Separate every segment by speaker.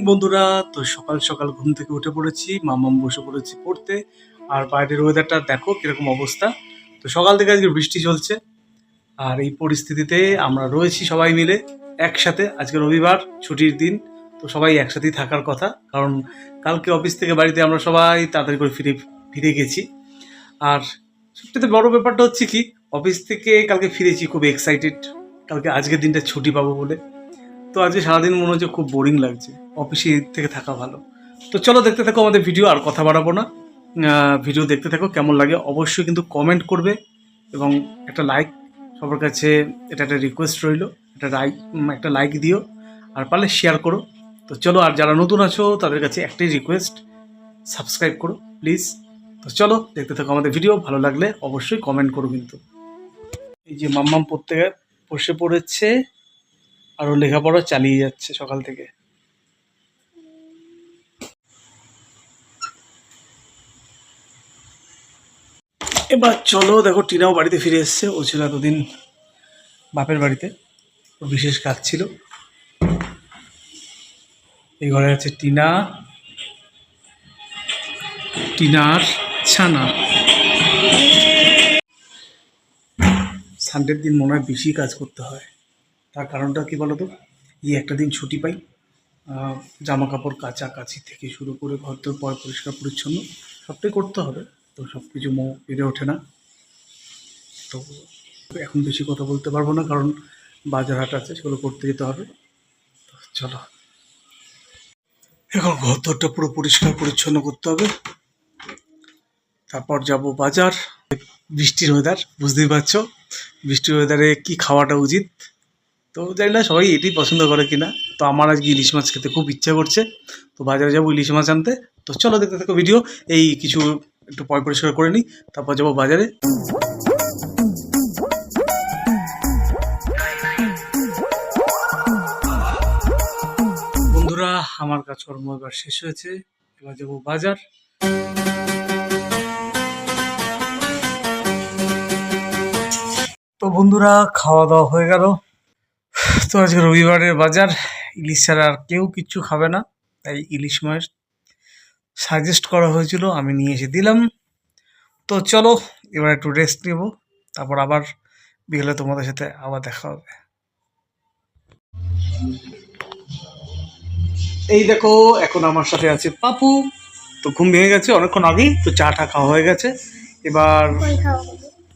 Speaker 1: বন্ধুরা, তো সকাল সকাল ঘুম থেকে উঠে পড়েছি, মামাম বসে পড়েছি পড়তে। আর বাইরের ওয়েদারটা দেখো কীরকম অবস্থা। তো সকাল থেকে আজকে বৃষ্টি চলছে। আর এই পরিস্থিতিতে আমরা রয়েছি সবাই মিলে একসাথে। আজকে রবিবার, ছুটির দিন, তো সবাই একসাথেই থাকার কথা। কারণ কালকে অফিস থেকে বাড়িতে আমরা সবাই তাড়াতাড়ি করে ফিরে ফিরে গেছি। আর সবচেয়ে বড় ব্যাপারটা হচ্ছে কি অফিস থেকে কালকে ফিরেছি খুব এক্সাইটেড কালকে আজকের দিনটা ছুটি পাবো বলে। তো আজকে সারাদিন মনে হচ্ছে খুব বোরিং লাগছে। অফিসে থেকে থাকা ভালো। তো চলো দেখতে থাকো আমাদের ভিডিও আর কথা বাড়াবো না। ভিডিও দেখতে থাকো, কেমন লাগে অবশ্যই কিন্তু কমেন্ট করবে, এবং একটা লাইক সবার কাছে, এটা একটা রিকোয়েস্ট রইল, একটা লাইক একটা লাইক দিও, আর পারলে শেয়ার করো। তো চলো, আর যারা নতুন আছো, তাদের কাছে একটাই রিকোয়েস্ট সাবস্ক্রাইব করো প্লিজ তো চলো, দেখতে থাকো আমাদের ভিডিও ভালো লাগলে অবশ্যই কমেন্ট করো কিন্তু। এই যে মাম্মাম পড়তে বসে পড়েছে, আরও লেখাপড়া চালিয়ে যাচ্ছে সকাল থেকে। এবার চলো দেখো, টিনাও বাড়িতে ফিরে এসছে। ও ছিল এতদিন বাপের বাড়িতে। ওর বিশেষ কাজ ছিল। এই ঘরে আছে টিনা, টিনার ছানা। সানডের দিন মনে হয় বেশি কাজ করতে হয়। তার কারণটা কি বলতো? এই একটা দিন ছুটি পাই। জামা কাপড় কাচা কাচি থেকে শুরু করে ঘর তোর পর পরিষ্কার পরিচ্ছন্ন সবটাই করতে হবে। তো সব কিছু মো পেরে ওঠে না। তো এখন বেশি কথা বলতে পারব না, কারণ বাজার হাট আছে, সেগুলো করতে যেতে হবে। তো চলো। এখন ঘর তোরটা পুরো পরিষ্কার পরিচ্ছন্ন করতে হবে। তারপর যাব বাজার। বৃষ্টির ওয়েদার বুঝতেই পারছ? বৃষ্টির ওয়েদারে কি খাওয়াটা উচিত? তো জানি না, সবাই এটাই পছন্দ করে কিনা। তো আমার আজকে ইলিশ মাছ খেতে খুব ইচ্ছা করছে। তো বাজারে যাব ইলিশ মাছ আনতে। তো চলো দেখতে থাকো ভিডিও এই কিছু একটু পয় পরিষ্কার করে নিই, তারপর যাব বাজারে। বন্ধুরা, আমার কাজকর্ম এবার শেষ হয়েছে। এবার যাব বাজার। তো বন্ধুরা, খাওয়া দাওয়া হয়ে গেল। তো আজকে রবিবারের বাজার, ইলিশ ছাড়া আর কেউ কিচ্ছু খাবে না, তাই ইলিশ মাছ সাজেস্ট করা হয়েছিল আমি নিয়ে এসে দিলাম। তো চলো এবার একটু রেস্ট নেব তারপর আবার বিকেলে তোমাদের সাথে আবার দেখা হবে। এই দেখো এখন আমার সাথে আছে পাপু। তো ঘুম ভেঙে গেছে অনেকক্ষণ আগেই তো চা টা খাওয়া হয়ে গেছে। এবার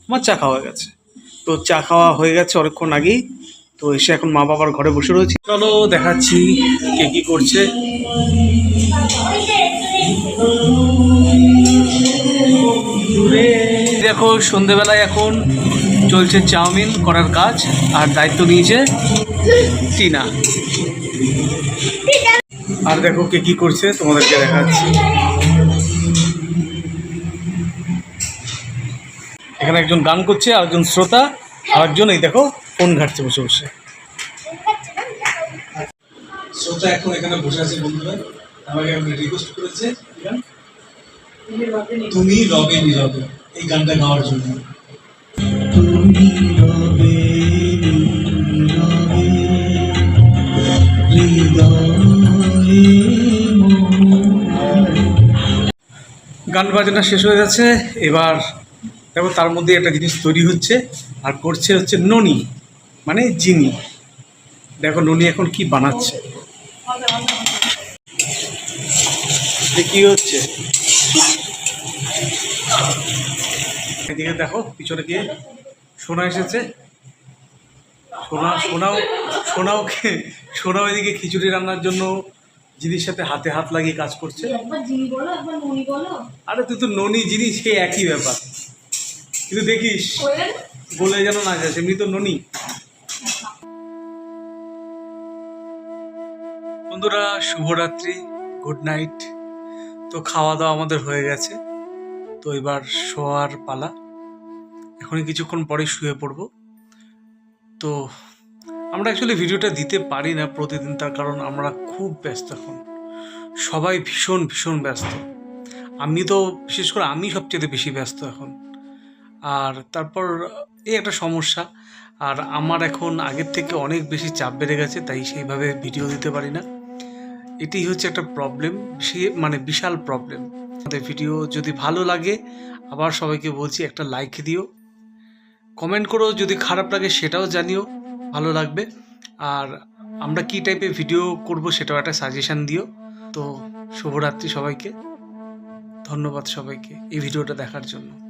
Speaker 1: আমার চা খাওয়া হয়ে গেছে। তো চা খাওয়া হয়ে গেছে অনেকক্ষণ আগেই। তো এসে এখন মা বাবার ঘরে বসে রয়েছে। চলো দেখাচ্ছি কে কি করছে। দেখো, সন্ধেবেলায় এখন চলছে চাউমিন করার কাজ, আর দায়িত্ব নিয়েছে টিনা। আর দেখো কে কি করছে, তোমাদেরকে দেখাচ্ছি। এখানে একজন গান করছে, আর একজন শ্রোতা, আর একজন এই দেখো, ফোন ঘাটছে বসে বসে। শ্রোতা এখন এখানে বসে আছে বন্ধুরা। আমাকে রিকোয়েস্ট করেছে, তুমি রবে এই গানটা গাওয়ার জন্য। তুমি রবে। গান বাজনা শেষ হয়ে গেছে এবার দেখো তার মধ্যে একটা জিনিস তৈরি হচ্ছে আর করছে হচ্ছে ননি মানে জিনি। দেখো ননি এখন কি বানাচ্ছে। কি হচ্ছে। এদিকে দেখো পিছনে গিয়ে সোনা এসেছে। সোনা সোনাও সোনাও সোনাও এদিকে খিচুড়ি রান্নার জন্য জিনিস সাথে হাতে হাত লাগিয়ে কাজ করছে। আরে তুই তো ননি জিনিস সে একই ব্যাপার। কিন্তু দেখিস বলে যেন না যায় এমনি তো ননি। বন্ধুরা শুভরাত্রি গুড নাইট। তো খাওয়া দাওয়া আমাদের হয়ে গেছে। তো এবার শোয়ার পালা। এখনই কিছুক্ষণ পরে শুয়ে পড়ব। তো আমরা অ্যাকচুয়ালি ভিডিওটা দিতে পারি না প্রতিদিন, তার কারণ আমরা খুব ব্যস্ত এখন। সবাই ভীষণ ভীষণ ব্যস্ত। আমি তো বিশেষ করে আমি সবচেয়ে বেশি ব্যস্ত এখন। আর তারপর এই একটা সমস্যা, আর আমার এখন আগের থেকে অনেক বেশি চাপ বেড়ে গেছে, তাই সেইভাবে ভিডিও দিতে পারি না। এটি হচ্ছে একটা প্রবলেম সে মানে বিশাল প্রবলেম ভিডিও যদি ভালো লাগে, আবার সবাইকে বলছি একটা লাইক দিও। কমেন্ট করো যদি খারাপ লাগে সেটাও জানিও, ভালো লাগবে। আর আমরা কি টাইপের ভিডিও করব সেটাও একটা সাজেশান দিও। তো শুভরাত্রি সবাইকে। ধন্যবাদ সবাইকে এই ভিডিওটা দেখার জন্য।